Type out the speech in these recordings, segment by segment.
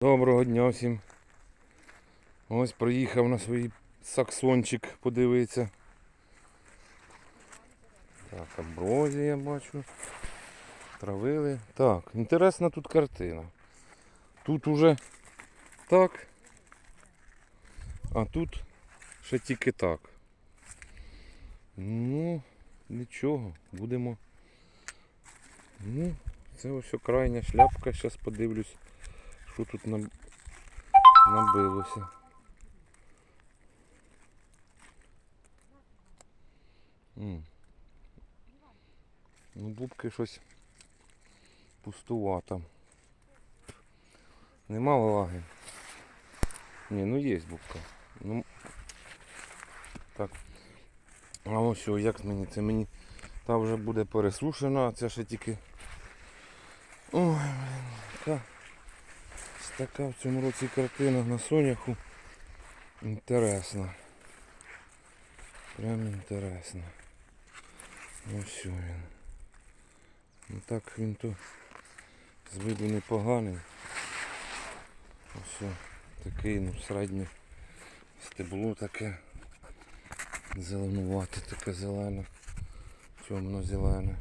Доброго дня всім. Ось приїхав на свій саксончик подивитися. Так, аброзія я бачу. Травили. Так, інтересна тут картина. Тут уже так. А тут ще тільки так. Ну, нічого, будемо. Ну, це ось крайня шляпка, зараз подивлюсь, що тут набилося. Ну, бубки щось пустувато. Нема влаги. Ні, ну є бубка. Ну, так. А ось що, як мені? Це мені та вже буде пересушена, а це ще тільки. Ой, блін, ось така в цьому році картина на соняху. Інтересна. Прям інтересно. Ось він. Ну так він то з виду непоганий. Ось о, такий, ну середнє стебло таке зеленувате, таке зелене, темно-зелене.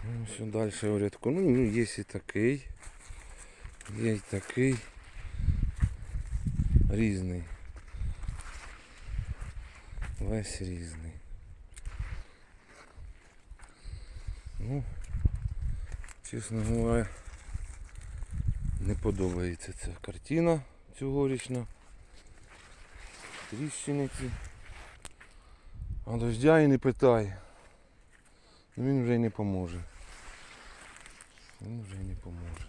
Ну, все далі у рядку. Ну, ну є і такий. Є і такий. Різний. Весь різний. Ну, чесно говоря, не подобається ця картина цьогорічна. Тріщини ці. А дождя і не питай. Він вже й не поможе. Він вже не поможе.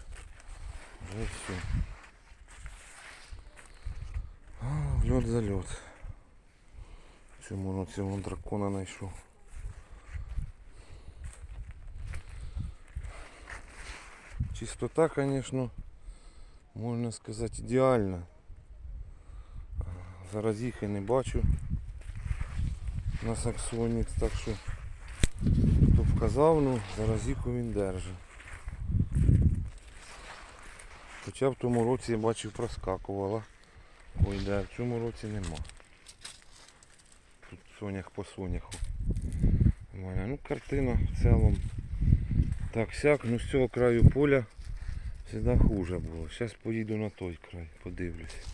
Вже все. А, льот за льот. В цьому році дракона знайшов. Чистота, конечно, можна сказати, ідеальна. Зараз їх і не бачу на саксоні, так що хто вказав, ну зараз їх він держить. Хоча в тому році я бачив проскакувала. Ой, да, в цьому році нема. Тут сонях по соняху. Ну картина в цілому так сяк, ну з цього краю поля завжди хуже було. Зараз поїду на той край, подивлюсь.